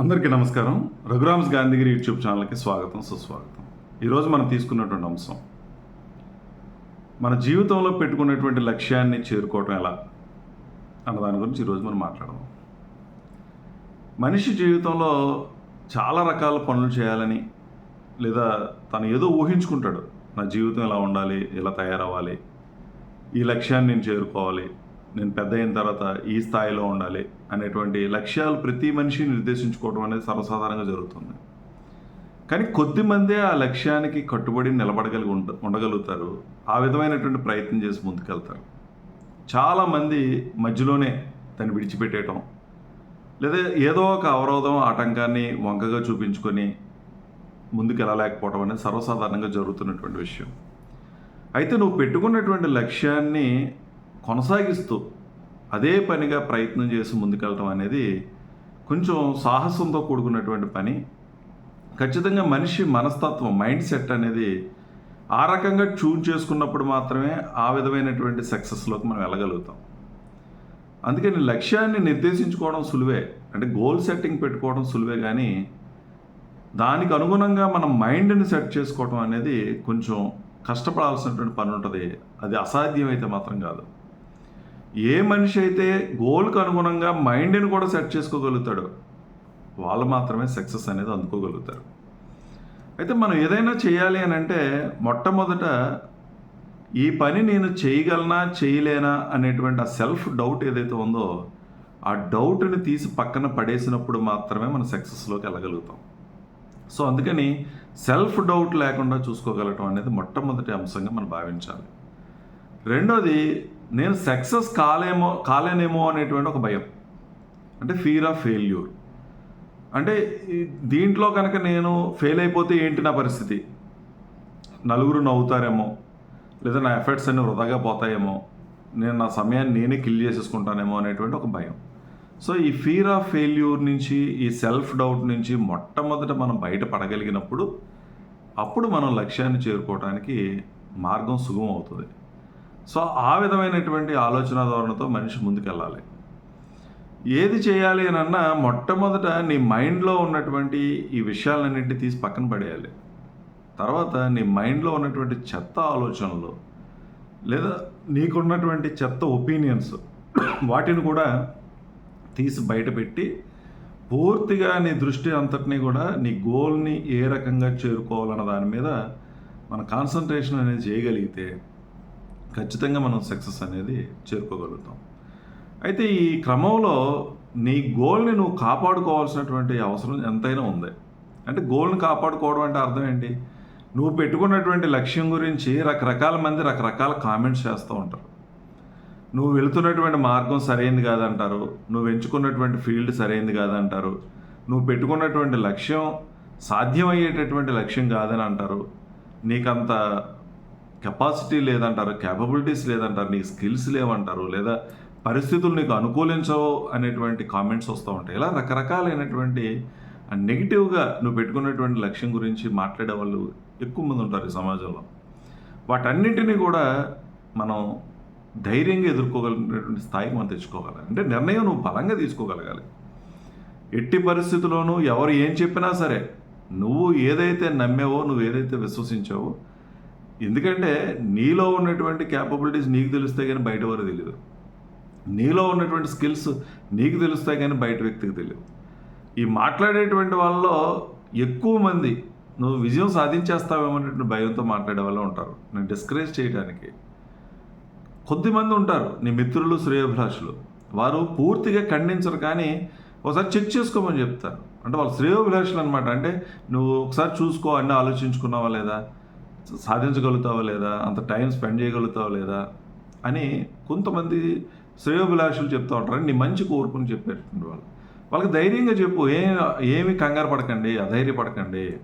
అందరికీ నమస్కారం. రఘురామ్స్ గాంధీగిరి యూట్యూబ్ ఛానల్కి స్వాగతం సుస్వాగతం. ఈరోజు మనం తీసుకున్నటువంటి అంశం మన జీవితంలో పెట్టుకున్నటువంటి లక్ష్యాన్ని చేరుకోవటం ఎలా అన్న దాని గురించి ఈరోజు మనం మాట్లాడదాం. మనిషి జీవితంలో చాలా రకాల పనులు చేయాలని లేదా తను ఏదో ఊహించుకుంటాడు. నా జీవితం ఎలా ఉండాలి ఎలా తయారవ్వాలి ఈ లక్ష్యాన్ని నేను చేరుకోవాలి నేను పెద్ద అయిన తర్వాత ఈ స్థాయిలో ఉండాలి అనేటువంటి లక్ష్యాలు ప్రతి మనిషి నిర్దేశించుకోవడం అనేది సర్వసాధారణంగా జరుగుతుంది. కానీ కొద్ది మందే ఆ లక్ష్యానికి కట్టుబడి నిలబడగలిగి ఉండ ఉండగలుగుతారు. ఆ విధమైనటువంటి ప్రయత్నం చేసి ముందుకెళ్తారు. చాలామంది మధ్యలోనే దాన్ని విడిచిపెట్టేయటం లేదా ఏదో ఒక అవరోధం ఆటంకాన్ని వంకగా చూపించుకొని ముందుకెళ్ళలేకపోవడం అనేది సర్వసాధారణంగా జరుగుతున్నటువంటి విషయం. అయితే నువ్వు పెట్టుకున్నటువంటి లక్ష్యాన్ని కొనసాగిస్తూ అదే పనిగా ప్రయత్నం చేసి ముందుకెళ్ళటం అనేది కొంచెం సాహసంతో కూడుకున్నటువంటి పని. ఖచ్చితంగా మనిషి మనస్తత్వం మైండ్ సెట్ అనేది ఆ రకంగా చూజ్ చేసుకున్నప్పుడు మాత్రమే ఆ విధమైనటువంటి సక్సెస్లోకి మనం వెళ్ళగలుగుతాం. అందుకని లక్ష్యాన్ని నిర్దేశించుకోవడం సులువే. అంటే గోల్ సెట్టింగ్ పెట్టుకోవడం సులువే కానీ దానికి అనుగుణంగా మనం మైండ్ని సెట్ చేసుకోవడం అనేది కొంచెం కష్టపడాల్సినటువంటి పని ఉంటుంది అది అసాధ్యమైతే మాత్రం కాదు. ఏ మనిషి అయితే గోల్కి అనుగుణంగా మైండ్ని కూడా సెట్ చేసుకోగలుగుతాడో వాళ్ళు మాత్రమే సక్సెస్ అనేది అందుకోగలుగుతారు. అయితే మనం ఏదైనా చేయాలి అని అంటే మొట్టమొదట ఈ పని నేను చేయగలనా చేయలేనా అనేటువంటి ఆ సెల్ఫ్ డౌట్ ఏదైతే ఉందో ఆ డౌట్ని తీసి పక్కన పడేసినప్పుడు మాత్రమే మనం సక్సెస్లోకి వెళ్ళగలుగుతాం. సో అందుకని సెల్ఫ్ డౌట్ లేకుండా చూసుకోగలటం అనేది మొట్టమొదటి అంశంగా మనం భావించాలి. రెండోది నేను సక్సెస్ కాలేమో కాలేనేమో అనేటువంటి ఒక భయం. అంటే ఫీర్ ఆఫ్ ఫెయిల్యూర్ అంటే దీంట్లో కనుక నేను ఫెయిల్ అయిపోతే ఏంటి నా పరిస్థితి? నలుగురు నవ్వుతారేమో లేదా నా ఎఫర్ట్స్ అన్నీ వృధాగా పోతాయేమో నేను నా సమయాన్ని నేనే కిల్ చేసేసుకుంటానేమో అనేటువంటి ఒక భయం. సో ఈ ఫీర్ ఆఫ్ ఫెయిల్యూర్ నుంచి ఈ సెల్ఫ్ డౌట్ నుంచి మొట్టమొదట మనం బయటపడగలిగినప్పుడు అప్పుడు మనం లక్ష్యాన్ని చేరుకోవడానికి మార్గం సుగమం అవుతుంది. సో ఆ విధమైనటువంటి ఆలోచన ధోరణితో మనిషి ముందుకెళ్ళాలి. ఏది చేయాలి అని అన్నా మొట్టమొదట నీ మైండ్లో ఉన్నటువంటి ఈ విషయాలన్నింటినీ తీసి పక్కన పడేయాలి. తర్వాత నీ మైండ్లో ఉన్నటువంటి చెత్త ఆలోచనలు లేదా నీకున్నటువంటి చెత్త ఒపీనియన్స్ వాటిని కూడా తీసి బయటపెట్టి పూర్తిగా నీ దృష్టి అంతటినీ కూడా నీ గోల్ని ఏ రకంగా చేరుకోవాలన్న దాని మీద మన కాన్సన్ట్రేషన్ అనేది చేయగలిగితే ఖచ్చితంగా మనం సక్సెస్ అనేది చేరుకోగలుగుతాం. అయితే ఈ క్రమంలో నీ గోల్ని నువ్వు కాపాడుకోవాల్సినటువంటి అవసరం ఎంతైనా ఉంది. అంటే గోల్ని కాపాడుకోవడం అంటే అర్థం ఏంటి? నువ్వు పెట్టుకున్నటువంటి లక్ష్యం గురించి రకరకాల మంది రకరకాల కామెంట్స్ చేస్తూ ఉంటారు. నువ్వు వెళుతున్నటువంటి మార్గం సరైంది కాదంటారు. నువ్వు ఎంచుకున్నటువంటి ఫీల్డ్ సరైంది కాదంటారు. నువ్వు పెట్టుకున్నటువంటి లక్ష్యం సాధ్యమయ్యేటటువంటి లక్ష్యం కాదని అంటారు. నీకంత కెపాసిటీ లేదంటారు క్యాపబిలిటీస్ లేదంటారు నీకు స్కిల్స్ లేవంటారు లేదా పరిస్థితులు నీకు అనుకూలించవు అనేటువంటి కామెంట్స్ వస్తూ ఉంటాయి. ఇలా రకరకాలైనటువంటి నెగిటివ్గా నువ్వు పెట్టుకున్నటువంటి లక్ష్యం గురించి మాట్లాడే వాళ్ళు ఎక్కువ మంది ఉంటారు ఈ సమాజంలో. వాటన్నింటినీ కూడా మనం ధైర్యంగా ఎదుర్కోగలిగినటువంటి స్థాయికి మనం తెచ్చుకోగలగాలి అంటే నిర్ణయం నువ్వు బలంగా తీసుకోగలగాలి. ఎట్టి పరిస్థితుల్లోనూ ఎవరు ఏం చెప్పినా సరే నువ్వు ఏదైతే నమ్మావో నువ్వు ఏదైతే విశ్వసించావో ఎందుకంటే నీలో ఉన్నటువంటి క్యాపబిలిటీస్ నీకు తెలుస్తాయి కానీ బయట వారు తెలియదు నీలో ఉన్నటువంటి స్కిల్స్ నీకు తెలుస్తాయి కానీ బయట వ్యక్తికి తెలియదు ఈ మాట్లాడేటువంటి వాళ్ళలో ఎక్కువ మంది నువ్వు విజయం సాధించేస్తావేమనేటువంటి భయంతో మాట్లాడే వాళ్ళు ఉంటారు. నేను డిస్కరేజ్ చేయడానికి కొద్దిమంది ఉంటారు నీ మిత్రులు శ్రేయోభిలాషులు. వారు పూర్తిగా ఖండించరు కానీ ఒకసారి చెక్ చేసుకోమని చెప్తారు. అంటే వాళ్ళు శ్రేయోభిలాషులు అనమాట అంటే నువ్వు ఒకసారి చూసుకో అన్నీ ఆలోచించుకున్నావా లేదా? సాధించగలుగుతావా లేదా? అంత టైం స్పెండ్ చేయగలుగుతావా లేదా? అని కొంతమంది శ్రేయోభిలాషులు చెప్తూ ఉంటారు. నీ మంచి కోరుకుని చెప్పేటువంటి వాళ్ళు. వాళ్ళకి ధైర్యంగా చెప్పు. ఏ ఏమి కంగారు పడకండి అధైర్యపడకండి.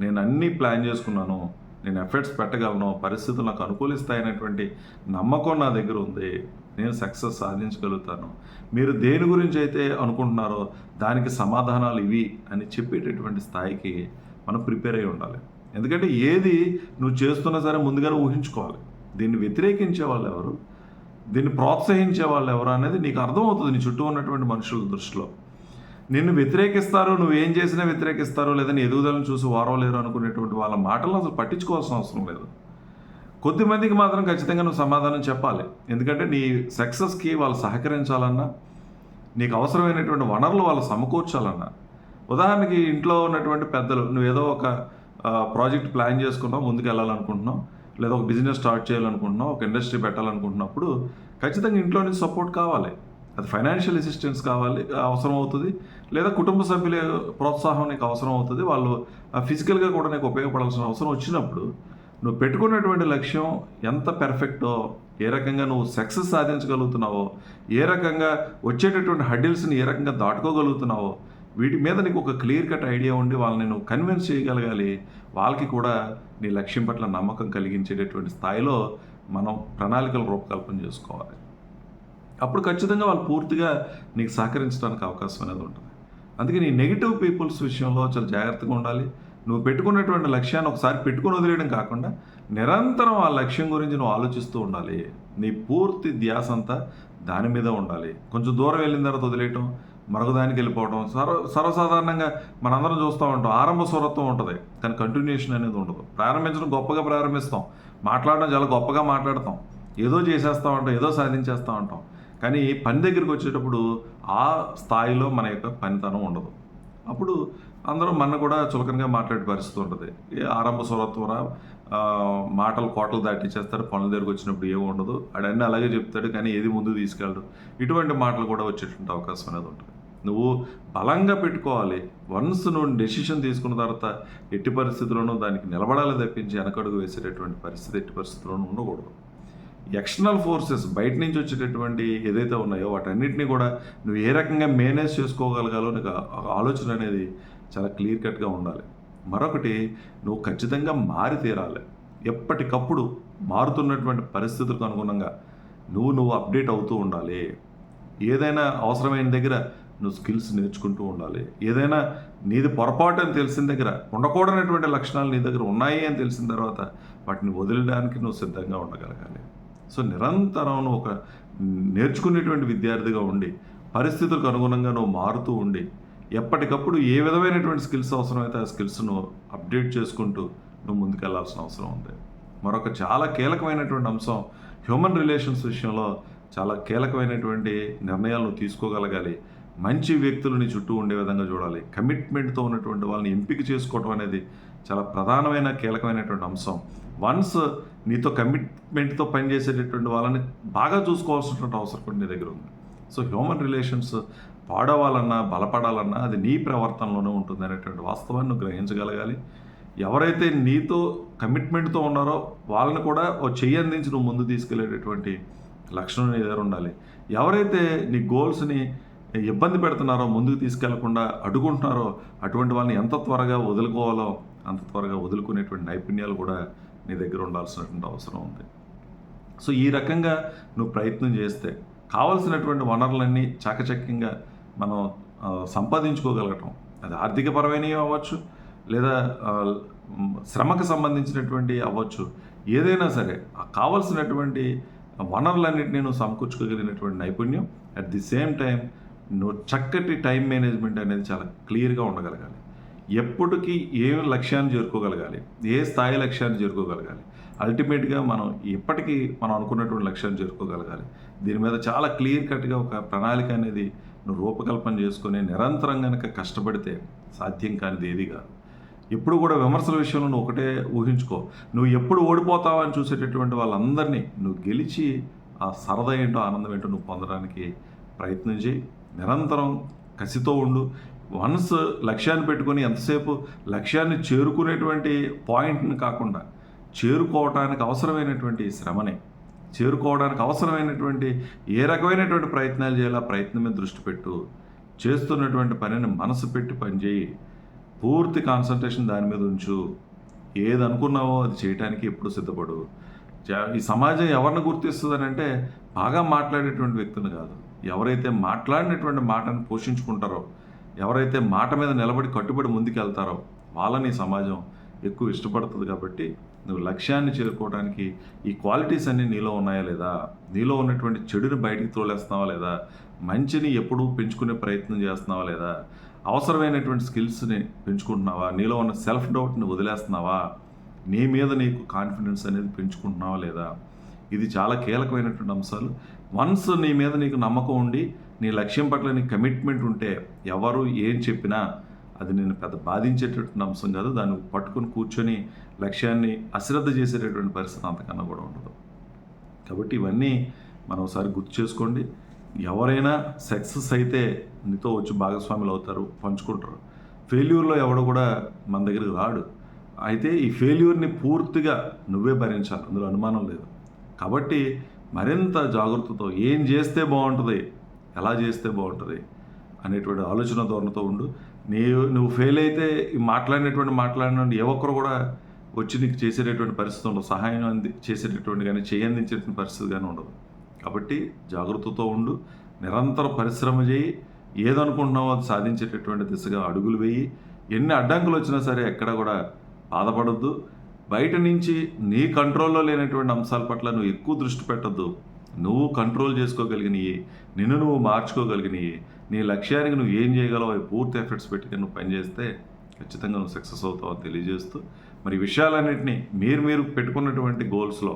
నేను అన్నీ ప్లాన్ చేసుకున్నాను. నేను ఎఫర్ట్స్ పెట్టగలను. పరిస్థితులు నాకు అనుకూలిస్తాయనేటువంటి నమ్మకం నా దగ్గర ఉంది. నేను సక్సెస్ సాధించగలుగుతాను. మీరు దేని గురించి అయితే అనుకుంటున్నారో దానికి సమాధానాలు ఇవి అని చెప్పేటటువంటి స్థాయికి మనం ప్రిపేర్ అయి ఉండాలి. ఎందుకంటే ఏది నువ్వు చేస్తున్నా సరే ముందుగానే ఊహించుకోవాలి. దీన్ని వ్యతిరేకించే వాళ్ళు ఎవరు? దీన్ని ప్రోత్సహించే వాళ్ళు ఎవరు అనేది నీకు అర్థమవుతుంది నీ చుట్టూ ఉన్నటువంటి మనుషుల దృష్టిలో. నిన్ను వ్యతిరేకిస్తారు నువ్వేం చేసినా వ్యతిరేకిస్తారు లేదా నీ ఎదుగుదలను చూసి వారవలేరు అనుకునేటువంటి వాళ్ళ మాటలను అసలు పట్టించుకోవాల్సిన అవసరం లేదు. కొద్దిమందికి మాత్రం ఖచ్చితంగా నువ్వు సమాధానం చెప్పాలి. ఎందుకంటే నీ సక్సెస్కి వాళ్ళు సహకరించాలన్నా నీకు అవసరమైనటువంటి వనరులు వాళ్ళు సమకూర్చాలన్నా. ఉదాహరణకి ఇంట్లో ఉన్నటువంటి పెద్దలు నువ్వు ఏదో ఒక ప్రాజెక్ట్ ప్లాన్ చేసుకున్నాం ముందుకు వెళ్ళాలనుకుంటున్నాం లేదా ఒక బిజినెస్ స్టార్ట్ చేయాలనుకుంటున్నాం ఒక ఇండస్ట్రీ పెట్టాలనుకుంటున్నప్పుడు ఖచ్చితంగా ఇంట్లో నుంచి సపోర్ట్ కావాలి. అది ఫైనాన్షియల్ అసిస్టెన్స్ కావాలి అవసరం అవుతుంది. లేదా కుటుంబ సభ్యుల ప్రోత్సాహం నీకు అవసరం అవుతుంది. వాళ్ళు ఫిజికల్గా కూడా నీకు ఉపయోగపడాల్సిన అవసరం వచ్చినప్పుడు నువ్వు పెట్టుకున్నటువంటి లక్ష్యం ఎంత పెర్ఫెక్టో ఏ రకంగా నువ్వు సక్సెస్ సాధించగలుగుతున్నావో ఏ రకంగా వచ్చేటటువంటి హడ్డిల్స్ని ఏ రకంగా దాటుకోగలుగుతున్నావో వీటి మీద నీకు ఒక క్లియర్ కట్ ఐడియా ఉండి వాళ్ళని నువ్వు కన్విన్స్ చేయగలగాలి. వాళ్ళకి కూడా నీ లక్ష్యం పట్ల నమ్మకం కలిగించేటటువంటి స్థాయిలో మనం ప్రణాళికలు రూపకల్పన చేసుకోవాలి. అప్పుడు ఖచ్చితంగా వాళ్ళు పూర్తిగా నీకు సహకరించడానికి అవకాశం అనేది ఉంటుంది. అందుకే నీ నెగిటివ్ పీపుల్స్ విషయంలో చాలా జాగ్రత్తగా ఉండాలి. నువ్వు పెట్టుకున్నటువంటి లక్ష్యాన్ని ఒకసారి పెట్టుకుని వదిలేయడం కాకుండా నిరంతరం ఆ లక్ష్యం గురించి నువ్వు ఆలోచిస్తూ ఉండాలి. నీ పూర్తి ధ్యాస అంతా దాని మీద ఉండాలి. కొంచెం దూరం వెళ్ళిన తర్వాత వదిలేయటం మరొక దానికి వెళ్ళిపోవడం సర్వ సర్వసాధారణంగా మనందరం చూస్తూ ఉంటాం. ఆరంభ స్వరత్వం ఉంటుంది. కానీ కంటిన్యూషన్ అనేది ఉండదు. ప్రారంభించడం గొప్పగా ప్రారంభిస్తాం. మాట్లాడడం చాలా గొప్పగా మాట్లాడతాం. ఏదో చేసేస్తూ ఉంటాం ఏదో సాధించేస్తూ ఉంటాం. కానీ పని దగ్గరికి వచ్చేటప్పుడు ఆ స్థాయిలో మన యొక్క పనితనం ఉండదు. అప్పుడు అందరూ మన కూడా చులకనగా మాట్లాడే పరిస్థితి ఉంటుంది. ఏ ఆరంభ స్వరత్వర మాటలు కోటలు దాటిచ్చేస్తారు. పనుల దగ్గరకు వచ్చినప్పుడు ఏమి ఉండదు. అడన్నీ అలాగే చెప్తాడు కానీ ఏది ముందు తీసుకెళ్ళడు. ఇటువంటి మాటలు కూడా వచ్చేటువంటి అవకాశం అనేది ఉంటుంది. నువ్వు బలంగా పెట్టుకోవాలి. వన్స్ నువ్వు డెసిషన్ తీసుకున్న తర్వాత ఎట్టి పరిస్థితుల్లోనూ దానికి నిలబడాలి తప్పించి వెనకడుగు వేసేటటువంటి పరిస్థితి ఎట్టి పరిస్థితుల్లోనూ ఉండకూడదు. ఎక్స్టర్నల్ ఫోర్సెస్ బయట నుంచి వచ్చేటటువంటి ఏదైతే ఉన్నాయో వాటన్నిటిని కూడా నువ్వు ఏ రకంగా మేనేజ్ చేసుకోగలగాలో నీకు ఆలోచన అనేది చాలా క్లియర్ కట్గా ఉండాలి. మరొకటి నువ్వు ఖచ్చితంగా మారి తీరాలి. ఎప్పటికప్పుడు మారుతున్నటువంటి పరిస్థితులకు అనుగుణంగా నువ్వు నువ్వు అప్డేట్ అవుతూ ఉండాలి. ఏదైనా అవసరమైన దగ్గర నువ్వు స్కిల్స్ నేర్చుకుంటూ ఉండాలి. ఏదైనా నీది పొరపాటు అని తెలిసిన దగ్గర ఉండకూడనటువంటి లక్షణాలు నీ దగ్గర ఉన్నాయి అని తెలిసిన తర్వాత వాటిని వదిలడానికి నువ్వు సిద్ధంగా ఉండగలగాలి. సో నిరంతరం నువ్వు ఒక నేర్చుకునేటువంటి విద్యార్థిగా ఉండి పరిస్థితులకు అనుగుణంగా నువ్వు మారుతూ ఉండి ఎప్పటికప్పుడు ఏ విధమైనటువంటి స్కిల్స్ అవసరమైతే ఆ స్కిల్స్ను అప్డేట్ చేసుకుంటూ నువ్వు ముందుకెళ్ళాల్సిన అవసరం ఉంది. మరొక చాలా కీలకమైనటువంటి అంశం హ్యూమన్ రిలేషన్స్ విషయంలో చాలా కీలకమైనటువంటి నిర్ణయాలు తీసుకోగలగాలి. మంచి వ్యక్తులు నీ చుట్టూ ఉండే విధంగా చూడాలి. కమిట్మెంట్తో ఉన్నటువంటి వాళ్ళని ఎంపిక చేసుకోవడం అనేది చాలా ప్రధానమైన కీలకమైనటువంటి అంశం. వన్స్ నీతో కమిట్మెంట్తో పనిచేసేటటువంటి వాళ్ళని బాగా చూసుకోవాల్సినటువంటి అవసరం కూడా నీ దగ్గర ఉంది. సో హ్యూమన్ రిలేషన్స్ పాడవాలన్నా బలపడాలన్నా అది నీ ప్రవర్తనలోనే ఉంటుంది అనేటువంటి వాస్తవాన్ని నువ్వు గ్రహించగలగాలి. ఎవరైతే నీతో కమిట్మెంట్తో ఉన్నారో వాళ్ళని కూడా ఓ చెయ్యి అందించి నువ్వు ముందు తీసుకెళ్ళేటటువంటి లక్షణం నీ దగ్గర ఉండాలి. ఎవరైతే నీ గోల్స్ని ఇబ్బంది పెడుతున్నారో ముందుకు తీసుకెళ్ళకుండా అడ్డుకుంటున్నారో అటువంటి వాళ్ళని ఎంత త్వరగా వదులుకోవాలో అంత త్వరగా వదులుకునేటువంటి నైపుణ్యాలు కూడా నీ దగ్గర ఉండాల్సినటువంటి అవసరం ఉంది. సో ఈ రకంగా నువ్వు ప్రయత్నం చేస్తే కావలసినటువంటి వనరులన్నీ చాకచక్యంగా మనం సంపాదించుకోగలగటం. అది ఆర్థికపరమైనవి అవ్వచ్చు లేదా శ్రమకు సంబంధించినటువంటి అవ్వచ్చు. ఏదైనా సరే ఆ కావలసినటువంటి వనరులన్నింటినీ నువ్వు సమకూర్చుకోగలిగినటువంటి నైపుణ్యం అట్ ది సేమ్ టైం నువ్వు చక్కటి టైం మేనేజ్మెంట్ అనేది చాలా క్లియర్గా ఉండగలగాలి. ఎప్పటికీ ఏ లక్ష్యాన్ని చేరుకోగలగాలి? ఏ స్థాయి లక్ష్యాన్ని చేరుకోగలగాలి? అల్టిమేట్గా మనం ఎప్పటికీ మనం అనుకున్నటువంటి లక్ష్యాన్ని చేరుకోగలగాలి. దీని మీద చాలా క్లియర్ కట్గా ఒక ప్రణాళిక అనేది నువ్వు రూపకల్పన చేసుకొని నిరంతరం కనుక కష్టపడితే సాధ్యం కానిది ఏది కాదు. ఎప్పుడు కూడా విమర్శల విషయంలో నువ్వు ఒకటే ఊహించుకో. నువ్వు ఎప్పుడు ఓడిపోతావని అని చూసేటటువంటి వాళ్ళందరినీ నువ్వు గెలిచి ఆ సరదా ఏంటో ఆనందం ఏంటో నువ్వు పొందడానికి ప్రయత్నం చేయి. నిరంతరం కసితో ఉండు. వన్స్ లక్ష్యాన్ని పెట్టుకొని ఎంతసేపు లక్ష్యాన్ని చేరుకునేటువంటి పాయింట్ని కాకుండా చేరుకోవటానికి అవసరమైనటువంటి శ్రమని చేరుకోవడానికి అవసరమైనటువంటి ఏ రకమైనటువంటి ప్రయత్నాలు చేయాలా ప్రయత్నం మీద దృష్టి పెట్టు. చేస్తున్నటువంటి పనిని మనసు పెట్టి పనిచేయి. పూర్తి కాన్సన్ట్రేషన్ దాని మీద ఉంచు. ఏది అనుకున్నావో అది చేయటానికి ఎప్పుడు సిద్ధపడు. జా- ఈ సమాజం ఎవరిని గుర్తిస్తుంది అంటే బాగా మాట్లాడేటువంటి వ్యక్తులు కాదు. ఎవరైతే మాట్లాడినటువంటి మాటను పోషించుకుంటారో ఎవరైతే మాట మీద నిలబడి కట్టుబడి ముందుకెళ్తారో వాళ్ళని సమాజం ఎక్కువ ఇష్టపడుతుంది కాబట్టి నువ్వు లక్ష్యాన్ని చేరుకోవడానికి ఈ క్వాలిటీస్ అన్నీ నీలో ఉన్నాయా లేదా? నీలో ఉన్నటువంటి చెడుని బయటికి తోలేస్తున్నావా లేదా? మంచిని ఎప్పుడూ పెంచుకునే ప్రయత్నం చేస్తున్నావా లేదా? అవసరమైనటువంటి స్కిల్స్ని పెంచుకుంటున్నావా? నీలో ఉన్న సెల్ఫ్ డౌట్ని వదిలేస్తున్నావా? నీ మీద నీకు కాన్ఫిడెన్స్ అనేది పెంచుకుంటున్నావా లేదా? ఇది చాలా కీలకమైనటువంటి అంశాలు. వన్స్ నీ మీద నీకు నమ్మకం ఉండి నీ లక్ష్యం పట్ల నీ కమిట్మెంట్ ఉంటే ఎవరు ఏం చెప్పినా అది నేను పెద్ద బాధించేటటువంటి అంశం కాదు. దాన్ని పట్టుకొని కూర్చొని లక్ష్యాన్ని అశ్రద్ధ చేసేటటువంటి పరిస్థితి అంతకన్నా కూడా ఉండదు. కాబట్టి ఇవన్నీ మనం ఒకసారి గుర్తు చేసుకోండి. ఎవరైనా సక్సెస్ అయితే నీతో వచ్చి భాగస్వాములు అవుతారు పంచుకుంటారు. ఫెయిల్యూర్లో ఎవడు కూడా మన దగ్గరికి రాడు. అయితే ఈ ఫెయిల్యూర్ని పూర్తిగా నువ్వే భరించాలి. అందులో అనుమానం లేదు. కాబట్టి మరింత జాగ్రత్తతో ఏం చేస్తే బాగుంటుంది ఎలా చేస్తే బాగుంటుంది అనేటువంటి ఆలోచన ధోరణితో ఉండు. నీ నువ్వు ఫెయిల్ అయితే మాట్లాడినటువంటి మాట్లాడినటువంటి మాట్లాడిన ఏ ఒక్కరు కూడా వచ్చి నీకు చేసేటటువంటి పరిస్థితి ఉండదు. సహాయం అంది చేసేటటువంటి కానీ చేయందించేటువంటి పరిస్థితి కానీ ఉండదు. కాబట్టి జాగ్రత్తతో ఉండు నిరంతర పరిశ్రమ చేయి. ఏదనుకుంటున్నావో అది సాధించేటటువంటి దిశగా అడుగులు వేయి. ఎన్ని అడ్డంకులు వచ్చినా సరే ఎక్కడ కూడా బాధపడద్దు. బయట నుంచి నీ కంట్రోల్లో లేనటువంటి అంశాల పట్ల నువ్వు ఎక్కువ దృష్టి పెట్టద్దు. నువ్వు కంట్రోల్ చేసుకోగలిగినవి నిన్ను నువ్వు మార్చుకోగలిగినవి. నీ లక్ష్యానికి నువ్వు ఏం చేయగలవు అవి పూర్తి ఎఫర్ట్స్ పెట్టుకుని నువ్వు పనిచేస్తే ఖచ్చితంగా నువ్వు సక్సెస్ అవుతావు అని తెలియజేస్తూ మరి విషయాలన్నింటినీ మీరు మీరు పెట్టుకున్నటువంటి గోల్స్లో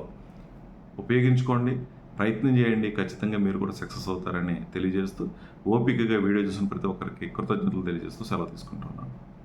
ఉపయోగించుకోండి ప్రయత్నం చేయండి ఖచ్చితంగా మీరు కూడా సక్సెస్ అవుతారని తెలియజేస్తూ ఓపికగా వీడియో చూసిన ప్రతి ఒక్కరికి కృతజ్ఞతలు తెలియజేస్తూ సెలవు తీసుకుంటున్నాను.